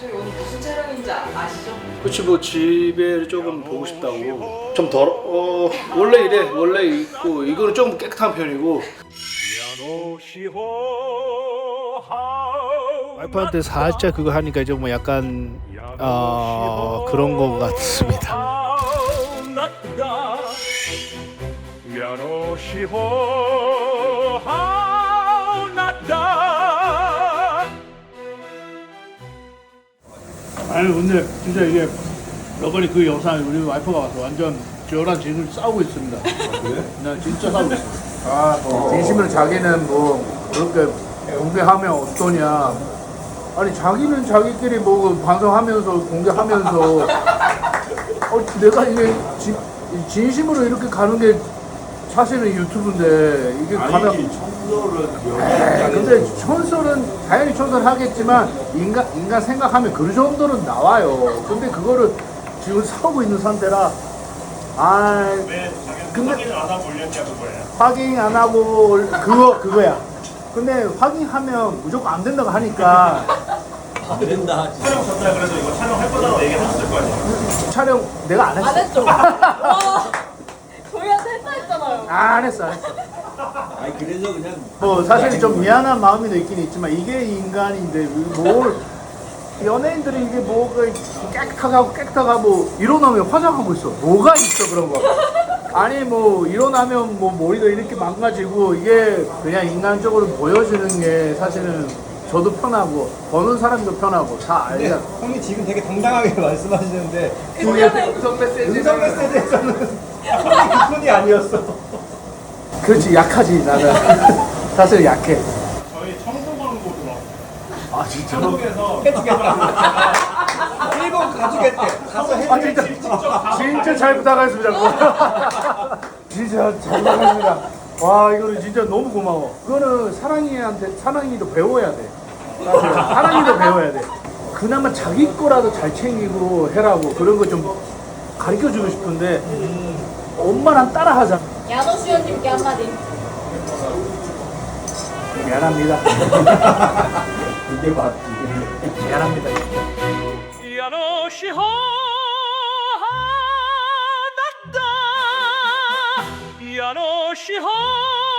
저희 오늘 무슨 촬영인지 아- 아시죠? 그렇지 뭐 집에 조금 보고 싶다고 좀 덜 어, 원래 이래 원래 있고 이거는 조금 깨끗한 편이고 와이프한테 살짝 그거 하니까 좀 뭐 약간 어, 그런 거 같습니다. 矢の四方 아니 근데 진짜 이게 러버리 그 영상 우리 와이프가 와서 완전 저랑 지금 싸우고 있습니다. 그래? 나 진짜 싸우고 있어. 아, 진심으로 자기는 뭐 그렇게 공개하면 어떠냐. 아니 자기는 자기끼리 뭐 방송하면서 공개하면서 어, 내가 이게 진, 진심으로 이렇게 가는 게 사실은 유튜브인데 이게 가면 에이, 근데 천설은 당연히 천설 하겠지만 인간 인간 생각하면 그 정도는 나와요. 근데 그거를 지금 싸우고 있는 상태라 아 근데 확인을 안 하고 올렸냐고 거예요 확인 안 하고 올- 그거 그거야. 근데 확인하면 무조건 안 된다고 하니까 촬영 전날 그래도 이거 촬영할 거라고 얘기하셨을 거 아니에요 촬영 내가 안 했어. 안 했죠? 와, 아요. 안 했어 안 했어. 아니 그래서 그냥 뭐 사실 좀 미안한 마음이 있긴 있지만 이게 인간인데 뭘 연예인들이 이게 뭐가 깨끗하고 깨끗하고 일어나면 화장하고 있어 뭐가 있어 그런 거 아니 뭐 일어나면 뭐 머리가 이렇게 망가지고 이게 그냥 인간적으로 보여지는 게 사실은 저도 편하고 보는 사람도 편하고 다 알잖아 형님 지금 되게 당당하게 말씀하시는데 그거는 음성 메시지에서는 형님 그 톤이 아니었어. 그렇지 약하지 나는 사실 약해 저희 청소 광고도 막 아 진짜 한국에서 일본 가주겠대. 가서 해. 아 진짜 진짜 잘 부탁하겠습니다. 진짜 잘 부탁합니다. 와 이거는 진짜 너무 고마워. 그거는 사랑이한테 사랑이도 배워야 돼. 사실 사랑이도 배워야 돼. 그나마 자기 거라도 잘 챙기고 해라고 그런 거 좀 가르쳐 주고 싶은데 엄마랑 따라하자. 야노 수연님께 한마디. 미안합니다. 이게 맞지. 미안합니다. 야노시호 야노시호.